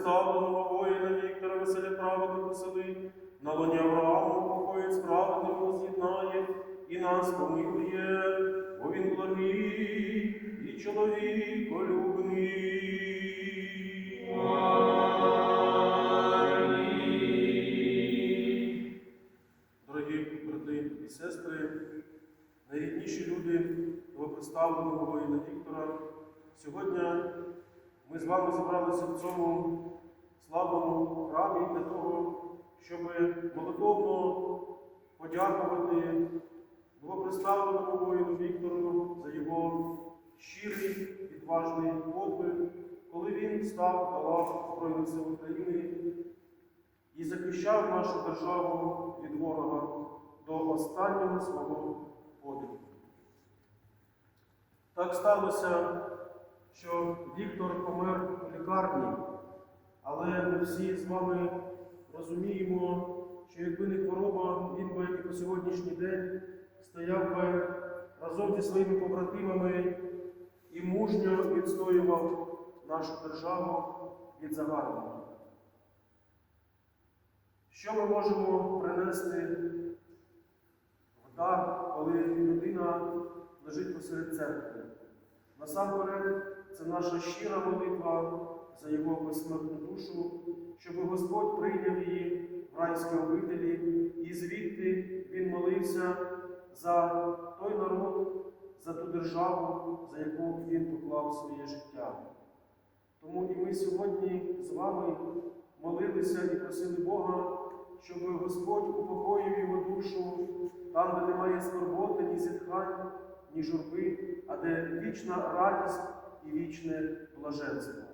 новоприставленого воїна Віктора Василя праведних посели, на лоні Аврааму покоїть справедливо воз'єднає і нас помилує, бо він благий і чоловіколюбний. Дорогі брати і сестри, найрідніші люди новоприставленого воїна Віктора, сьогодні ми з вами зібралися в цьому славному храмі для того, щоб молитовно подякувати новоприставленому воїну Віктору за його щирий, відважний подвиг, коли він став на лав Збройних сил України і захищав нашу державу від ворога до останнього свого подиху. Так сталося, що Віктор помер в лікарні, але ми всі з вами розуміємо, що якби не хвороба, він би і по сьогоднішній день стояв би разом зі своїми побратимами і мужньо відстоював нашу державу від загарбників. Що ми можемо принести в дар, коли людина лежить посеред церкви? Насамперед, це наша щира молитва за його безсмертну душу, щоб Господь прийняв її в райській обителі, і звідти він молився за той народ, за ту державу, за яку він поклав своє життя. Тому і ми сьогодні з вами молилися і просили Бога, щоб Господь упокоїв його душу там, де немає скорботи, ні зітхань, ні журби, а де вічна радість і вічне блаженство.